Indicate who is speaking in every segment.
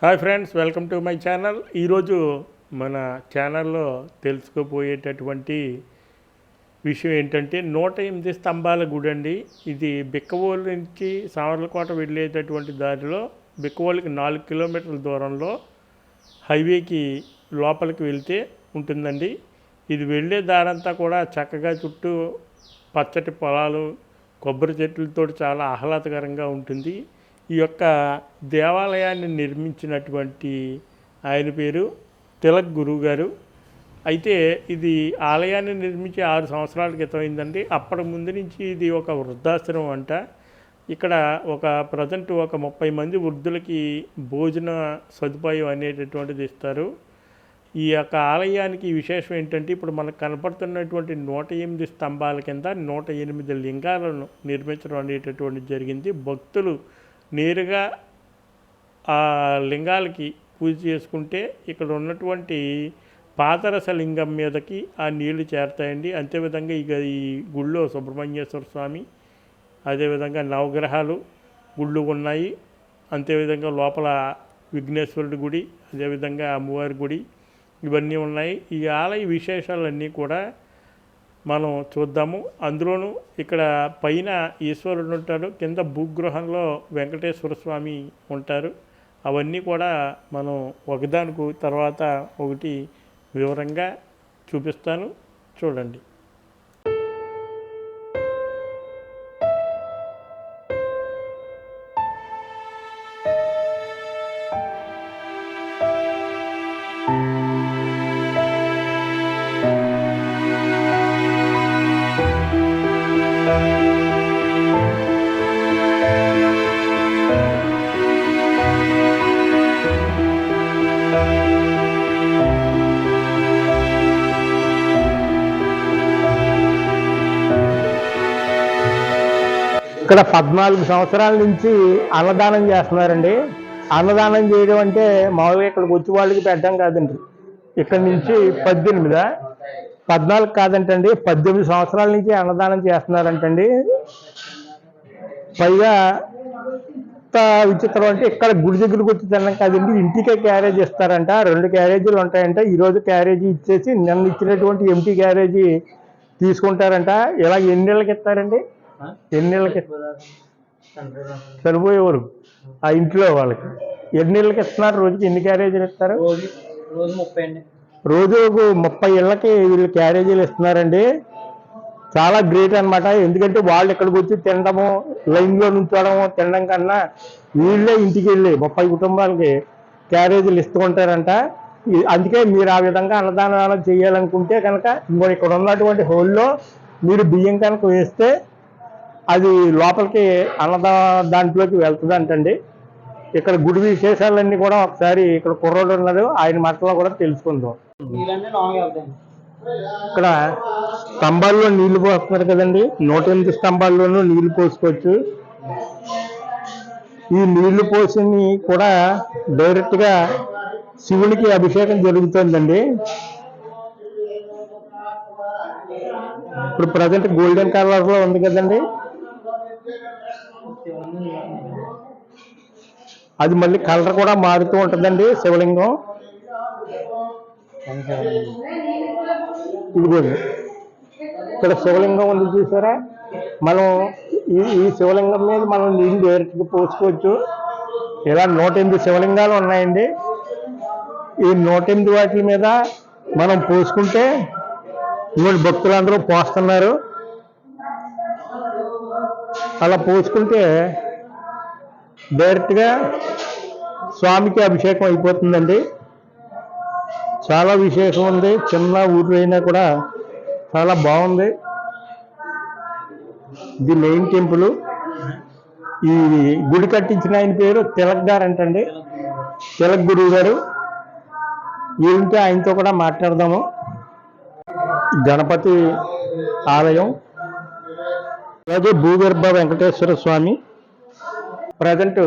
Speaker 1: Hi friends welcome to my channel. ఈరోజు మన ఛానల్లో తెలుసుకోబోయేటటువంటి విషయం ఏంటంటే నూట ఎనిమిది స్తంభాల గుడి అండి ఇది బిక్కవోలు నుంచి సామర్లకోట వెళ్ళేటటువంటి దారిలో బిక్కవోలుకి నాలుగు కిలోమీటర్ల దూరంలో హైవేకి లోపలికి వెళ్తే ఉంటుందండి. ఇది వెళ్ళే దారంతా కూడా చక్కగా చుట్టూ పచ్చటి పొలాలు కొబ్బరి చెట్లతో చాలా ఆహ్లాదకరంగా ఉంటుంది. ఈ యొక్క దేవాలయాన్ని నిర్మించినటువంటి ఆయన పేరు తిలక్ గురువు గారు అయితే ఇది ఆలయాన్ని నిర్మించి ఆరు సంవత్సరాల క్రితం అయిందండి. అప్పటి ముందు నుంచి ఇది ఒక వృద్ధాశ్రమం అంట. ఇక్కడ ఒక ప్రజెంట్ ఒక ముప్పై మంది వృద్ధులకి భోజన సదుపాయం అనేటటువంటిది ఇస్తారు. ఈ యొక్క ఆలయానికి విశేషం ఏంటంటే ఇప్పుడు మనకు కనపడుతున్నటువంటి నూట ఎనిమిది స్తంభాల కింద నూట ఎనిమిది లింగాలను నిర్మించడం అనేటటువంటి జరిగింది. భక్తులు నేరుగా ఆ లింగాలకి పూజ చేసుకుంటే ఇక్కడ ఉన్నటువంటి పాదరస లింగం మీదకి ఆ నీళ్ళు చేరతాయండి. అంతేవిధంగా ఇక ఈ గుళ్ళో సుబ్రహ్మణ్యేశ్వర స్వామి అదేవిధంగా నవగ్రహాలు గుళ్ళు ఉన్నాయి. అంతేవిధంగా లోపల విఘ్నేశ్వరుడి గుడి అదేవిధంగా అమ్మవారి గుడి ఇవన్నీ ఉన్నాయి. ఈ ఆలయ విశేషాలన్నీ కూడా మనం చూద్దాము. అందులోనూ ఇక్కడ పైన ఈశ్వరుడు ఉంటాడు. కింద భూగృహంలో వెంకటేశ్వర స్వామి ఉంటారు. అవన్నీ కూడా మనం ఒకదానికి తర్వాత ఒకటి వివరంగా చూపిస్తాను. చూడండి.
Speaker 2: ఇక్కడ పద్నాలుగు సంవత్సరాల నుంచి అన్నదానం చేస్తున్నారండి. అన్నదానం చేయడం అంటే మామూలుగా ఇక్కడికి వచ్చి వాళ్ళకి పెట్టడం కాదండి. ఇక్కడ నుంచి పద్దెనిమిద? పద్నాలుగు కాదంటండి పద్దెనిమిది సంవత్సరాల నుంచి అన్నదానం చేస్తున్నారంటండి. పైగా విచిత్రం అంటే ఇక్కడ గుడి దగ్గరకు వచ్చి తినడం కాదండి ఇంటికే క్యారేజ్ ఇస్తారంట. రెండు క్యారేజీలు ఉంటాయంట. ఈరోజు క్యారేజీ ఇచ్చేసి నిన్న ఇచ్చినటువంటి ఎంటీ క్యారేజీ తీసుకుంటారంట. ఇలా ఎన్ని నెలలకి ఇస్తారండి? ఎన్ని నెలలకి? చనిపోయేవారు ఆ ఇంట్లో వాళ్ళకి. ఎన్ని నెలలకి ఇస్తున్నారు? రోజుకి ఎన్ని క్యారేజీలు ఇస్తారు?
Speaker 3: రోజు రోజు ముప్పై అండి.
Speaker 2: రోజుకు ముప్పై ఇళ్ళకి వీళ్ళు క్యారేజీలు ఇస్తున్నారండి. చాలా గ్రేట్ అన్నమాట. ఎందుకంటే వాళ్ళు ఇక్కడికి వచ్చి తినడము లైన్లో నుంచోవడము తినడం కన్నా వీళ్ళే ఇంటికి వెళ్ళి ముప్పై కుటుంబాలకి క్యారేజీలు ఇస్తుంటారంట. అందుకే మీరు ఆ విధంగా అన్నదానాలు చేయాలనుకుంటే కనుక ఇంకో ఇక్కడ ఉన్నటువంటి హోల్లో మీరు బియ్యం కనుక వేస్తే అది లోపలికి అన్నదా దాంట్లోకి వెళ్తుందంటండి. ఇక్కడ గుడి విశేషాలన్నీ కూడా ఒకసారి ఇక్కడ కుర్రోడు ఉన్నారు ఆయన మాటలో కూడా తెలుసుకుందాం. ఇక్కడ స్తంభాల్లో నీళ్ళు పోస్తున్నారు కదండి నూట ఎనిమిది స్తంభాల్లోనూ నీళ్ళు పోసుకోవచ్చు. ఈ నీళ్ళు పోసి కూడా డైరెక్ట్గా శివునికి అభిషేకం జరుగుతుందండి. ఇప్పుడు ప్రజెంట్ గోల్డెన్ కలర్లో ఉంది కదండి. అది మళ్ళీ కలర్ కూడా మారుతూ ఉంటుందండి శివలింగం. ఇదిగోండి ఇక్కడ శివలింగం ఉంది చూసారా? మనం ఈ ఈ శివలింగం మీద మనం నీళ్ళు డైరెక్ట్గా పోసుకోవచ్చు. ఇలా నూట ఎనిమిది శివలింగాలు ఉన్నాయండి. ఈ నూట ఎనిమిది వాటి మీద మనం పోసుకుంటే ఇంకోటి భక్తులందరూ పోస్తున్నారు. అలా పోసుకుంటే డైరెక్ట్గా స్వామికి అభిషేకం అయిపోతుందండి. చాలా విశేషం ఉంది. చిన్న ఊర్లో అయినా కూడా చాలా బాగుంది. ఇది మెయిన్ టెంపుల్. ఈ గుడి కట్టించిన ఆయన పేరు తిలక్ గారు అంటండి. తిలక్ గురువు గారు వీళ్ళంటే ఆయనతో కూడా మాట్లాడదాము. గణపతి ఆలయం అలాగే భూగర్భ వెంకటేశ్వర స్వామి ప్రజెంట్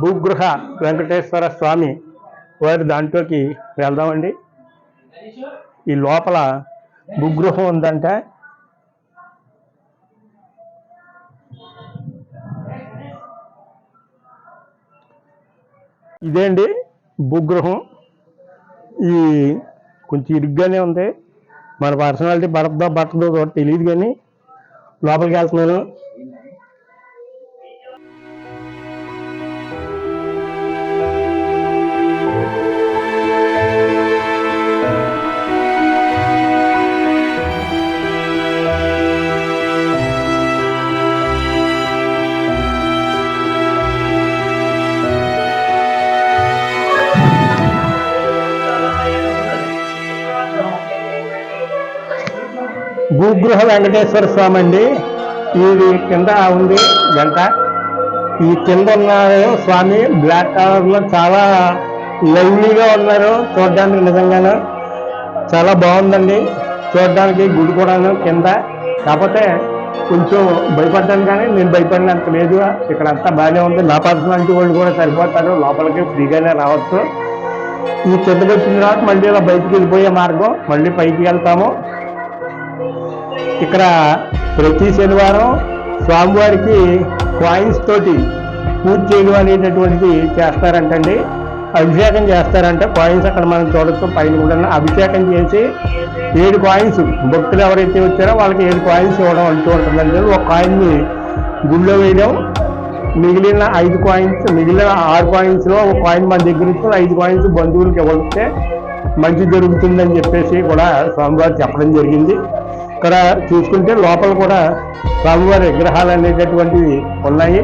Speaker 2: భూగృహ వెంకటేశ్వర స్వామి వారి దాంట్లోకి వెళ్దామండి. ఈ లోపల భూగృహం ఉందంట. ఇదే అండి భూగృహం. ఈ కొంచెం ఇరుగ్గానే ఉంది. మన పర్సనాలిటీ పడద్దో పట్టదో తెలియదు కానీ లోపలికి వెళ్తున్నాను. భూగృహ వెంకటేశ్వర స్వామి అండి ఇది కింద ఉంది గంట. ఈ కింద ఉన్న స్వామి. బ్లాక్ కలర్లో చాలా లవ్లీగా ఉన్నారు. చూడడానికి నిజంగాను చాలా బాగుందండి. చూడడానికి గుడి కూడాను కింద. కాకపోతే కొంచెం భయపడ్డాను కానీ నేను భయపడినంత లేదు. ఇక్కడ అంతా బాగానే ఉంది. నా పర్సనాలిటీ వాళ్ళు కూడా సరిపోతారు. లోపలికి ఫ్రీగానే రావచ్చు. ఈ కిందకి వచ్చిన తర్వాత మళ్ళీ ఇలా బయటికి వెళ్ళిపోయే మార్గం. మళ్ళీ పైకి వెళ్తాము. ఇక్కడ ప్రతి శనివారం స్వామివారికి కాయిన్స్ తోటి పూజ చేయడం అనేటటువంటిది చేస్తారంటండి. అభిషేకం చేస్తారంటే. కాయిన్స్ అక్కడ మనం చూడొచ్చు. పైన కూడా అభిషేకం చేసి ఏడు కాయిన్స్ భక్తులు ఎవరైతే వచ్చారో వాళ్ళకి ఏడు కాయిన్స్ ఇవ్వడం అంటూ ఉంటుందండి. ఒక కాయిన్ని గుళ్ళో వేయడం మిగిలిన ఐదు కాయిన్స్ మిగిలిన ఆరు కాయిన్స్లో ఒక కాయిన్ మన దగ్గర ఇచ్చిన ఐదు కాయిన్స్ బంధువులకు ఇవ్వస్తే మంచి జరుగుతుందని చెప్పేసి కూడా స్వామివారు చెప్పడం జరిగింది. ఇక్కడ చూసుకుంటే లోపల కూడా స్వామివారి విగ్రహాలు అనేటటువంటివి ఉన్నాయి.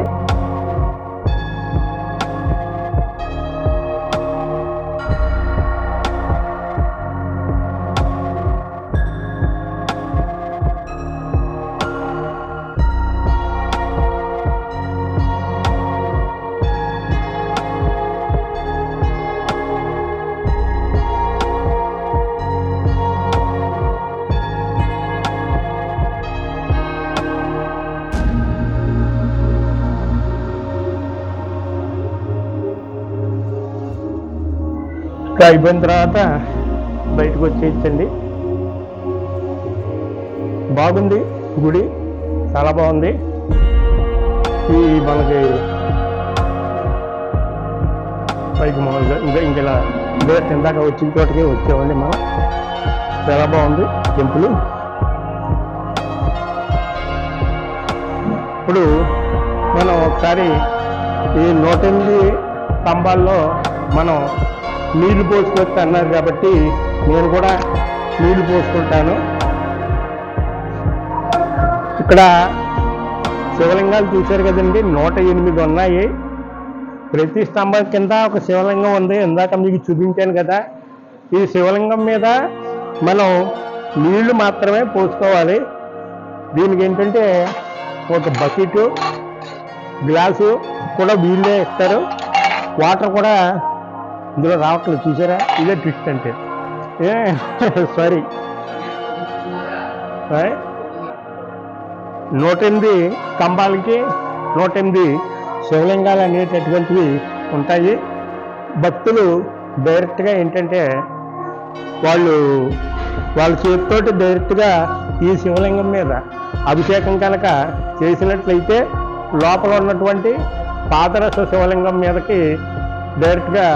Speaker 2: ఇంకా అయిపోయిన తర్వాత బయటకు వచ్చేయచ్చండి. బాగుంది గుడి చాలా బాగుంది. ఈ మనకి పైకి మామూలుగా ఇంకా ఇంకా ఇలా ఇదే ఇందాక వచ్చిన చోటకే వచ్చామండి మనం. చాలా బాగుంది టెంపుల్. ఇప్పుడు మనం ఒకసారి ఈ నూట ఎనిమిది స్తంభాల్లో మనం నీళ్ళు పోసుకోవచ్చు అన్నారు కాబట్టి నేను కూడా నీళ్ళు పోసుకుంటాను. ఇక్కడ శివలింగాలు చూశారు కదండి నూట ఎనిమిది ఉన్నాయి. ప్రతి స్తంభం కింద ఒక శివలింగం ఉంది. ఇందాక మీకు చూపించాను కదా ఈ శివలింగం మీద మనం నీళ్ళు మాత్రమే పోసుకోవాలి. దీనికి ఏంటంటే ఒక బకెట్ గ్లాసు కూడా వీళ్ళే ఇస్తారు. వాటర్ కూడా ఇందులో రావట్లేదు చూసారా? ఇదే ట్విస్ట్ అంటే. ఏ సారీ నూట ఎనిమిది స్తంభాలకి నూట ఎనిమిది శివలింగాలు అనేటటువంటివి ఉంటాయి. భక్తులు డైరెక్ట్గా ఏంటంటే వాళ్ళు వాళ్ళ చేతితోటి డైరెక్ట్గా ఈ శివలింగం మీద అభిషేకం కనుక చేసినట్లయితే లోపల ఉన్నటువంటి పాదరస శివలింగం మీదకి డైరెక్ట్గా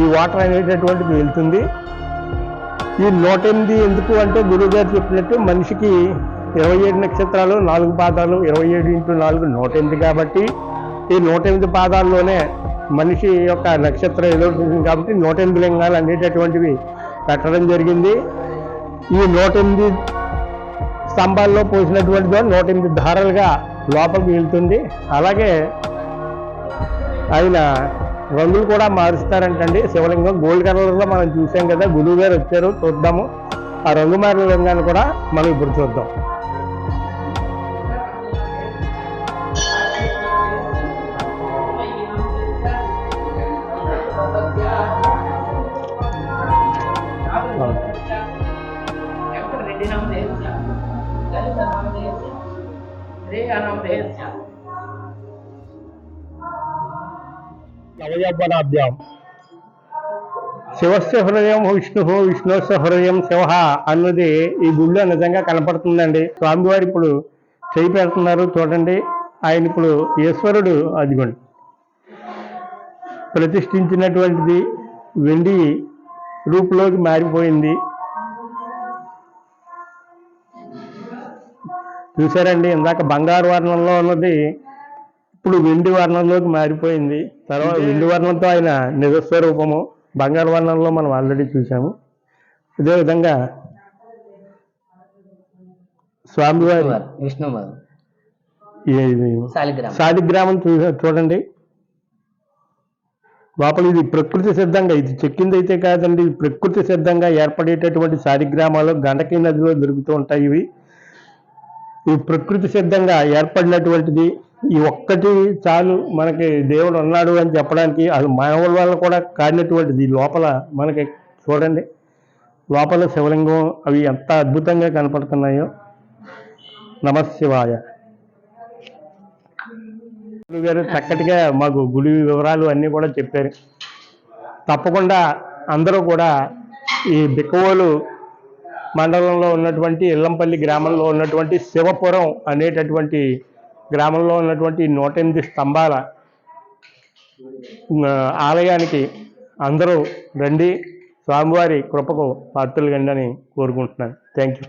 Speaker 2: ఈ వాటర్ అనేటటువంటిది వెళ్తుంది. ఈ నూట ఎనిమిది ఎందుకు అంటే గురువు గారు చెప్పినట్టు మనిషికి ఇరవై ఏడు నక్షత్రాలు నాలుగు పాదాలు ఇరవై ఏడు ఇంటూ నాలుగు నూట ఎనిమిది కాబట్టి ఈ నూట ఎనిమిది పాదాల్లోనే మనిషి యొక్క నక్షత్రం ఎదురుతుంది కాబట్టి నూట ఎనిమిది లింగాలు అనేటటువంటివి పెట్టడం జరిగింది. ఈ నూట ఎనిమిది స్తంభాల్లో పోసినటువంటిదో నూట ఎనిమిది ధారలుగా లోపలికి వెళ్తుంది. అలాగే ఆయన రంగులు కూడా మారుస్తారంటండి. శివలింగం గోల్డ్ కలర్లో మనం చూసాం కదా గురువు గారు వచ్చారు చూద్దాము. ఆ రంగు మారిన లింగాన్ని కూడా మనం ఇప్పుడు చూద్దాం. హృదయబలాభ్యాం శివస్య హృదయం విష్ణు విష్ణుస్య హృదయం శివ అన్నది ఈ గుళ్ళో నిజంగా కనపడుతుందండి. స్వామివారు ఇప్పుడు చేయి పెడుతున్నారు చూడండి. ఆయన ఇప్పుడు ఈశ్వరుడు అదిగోండి. ప్రతిష్ఠించినటువంటిది వెండి రూపులోకి మారిపోయింది. చూసారండి ఇందాక బంగారు వర్ణంలో ఉన్నది ఇప్పుడు వెండి వర్ణంలోకి మారిపోయింది. తర్వాత వెండి వర్ణంతో ఆయన నిజస్వరూపము బంగారు వర్ణంలో మనం ఆల్రెడీ చూసాము అదేవిధంగా స్వామివారి
Speaker 3: విష్ణువారు
Speaker 2: చూ చూడండి. లోపల ఇది ప్రకృతి సిద్ధంగా ఇది చెక్కింది అయితే కాదండి ప్రకృతి సిద్ధంగా ఏర్పడేటటువంటి శాలిగ్రామాలు గండకి నదిలో దొరుకుతూ ఉంటాయి ఇవి. ఇవి ప్రకృతి సిద్ధంగా ఏర్పడినటువంటిది ఈ ఒక్కటి చాలు మనకి దేవుడు ఉన్నాడు అని చెప్పడానికి అది మానవుల వల్ల కూడా కాడినటువంటిది లోపల మనకి చూడండి. లోపల శివలింగం అవి ఎంత అద్భుతంగా కనపడుతున్నాయో. నమశివాయ. గారు చక్కటిగా మాకు గుడి వివరాలు అన్నీ కూడా చెప్పారు. తప్పకుండా అందరూ కూడా ఈ బిక్కవోలు మండలంలో ఉన్నటువంటి ఇల్లంపల్లి గ్రామంలో ఉన్నటువంటి శివపురం అనేటటువంటి గ్రామంలో ఉన్నటువంటి నూట ఎనిమిది స్తంభాల ఆలయానికి అందరూ రండి. స్వామివారి కృపకు పాత్రలు కండి అని కోరుకుంటున్నాను. Thank you